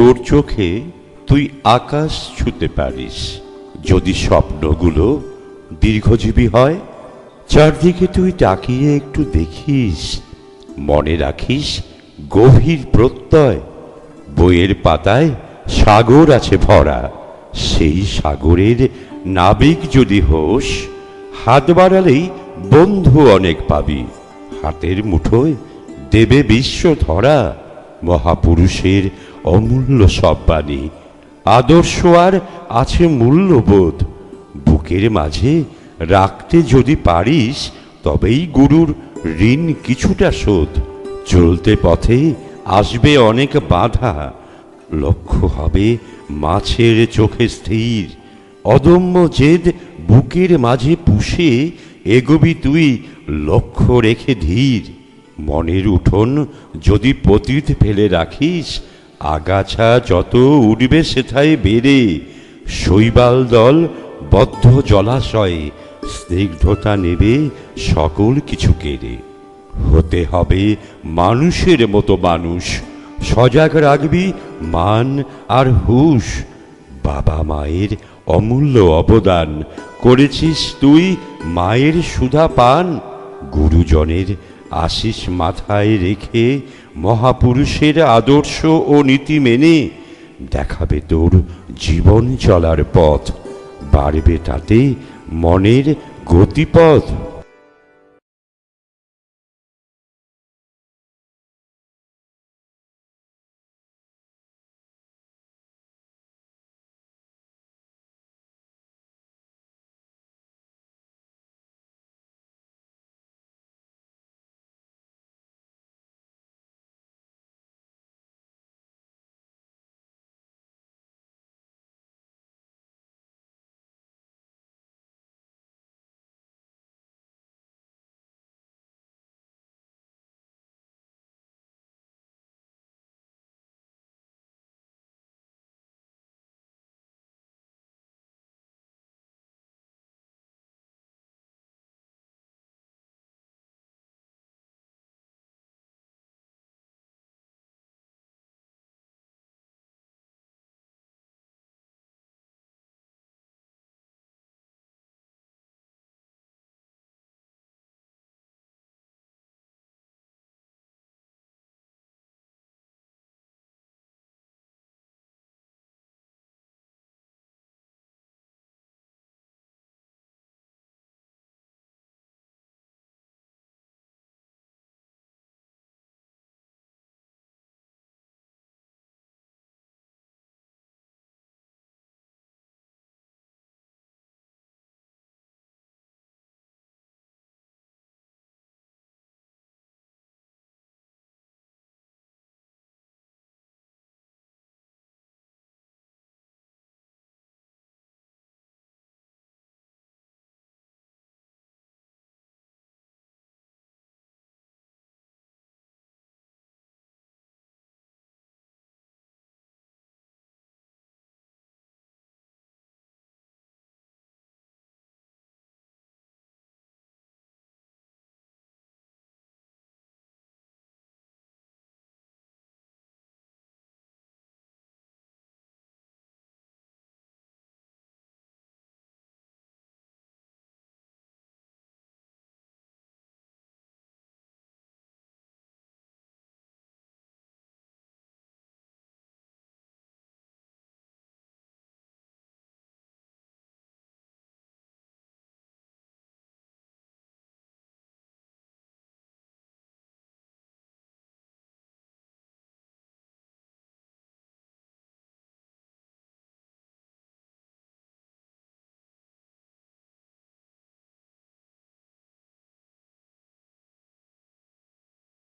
তোর চোখে তুই আকাশ ছুতে পারিস। যদি স্বপ্নগুলো দীর্ঘজীবী হয়, চারদিকে তুই তাকিয়ে একটু দেখিস। মনে রাখিস গভীর প্রত্যয়, বইয়ের পাতায় সাগর আছে ভরা। সেই সাগরের নাবিক যদি হোস, হাত বাড়ালেই বন্ধু অনেক পাবি। হাতের মুঠোয় দেবে বিশ্ব ধরা। মহাপুরুষের অমূল্য সব বাণী। আদর্শ আর আছে মূল্যবোধ। বুকের মাঝে রাখতে যদি পারিস, তবেই গুরুর ঋণ কিছুটা শোধ। চলতে পথে আসবে অনেক বাধা। লক্ষ্য হবে মাছের চোখে স্থির। অদম্য জেদ বুকের মাঝে পুষে এগোবি তুই লক্ষ্য রেখে ধীর। মনের উঠোন যদি পতিত ফেলে রাখিস আগাছা যত উঠবে সেথায় বেড়ে শৈবাল দল বদ্ধ জলাশয়ে স্নিগ্ধতা নেবে সকল কিছু কেড়ে। হতে হবে মানুষের মতো মানুষ। সজাগ রাখবি মান আর হুশ। বাবা মায়ের অমূল্য অবদান করেছিস তুই মায়ের সুধা পান। গুরুজনের আশিস মাথায় রেখে মহাপুরুষের আদর্শ ও নীতি মেনে দেখাবে তোর জীবন চলার পথ বাড়বে তাতে মনের গতিপথ।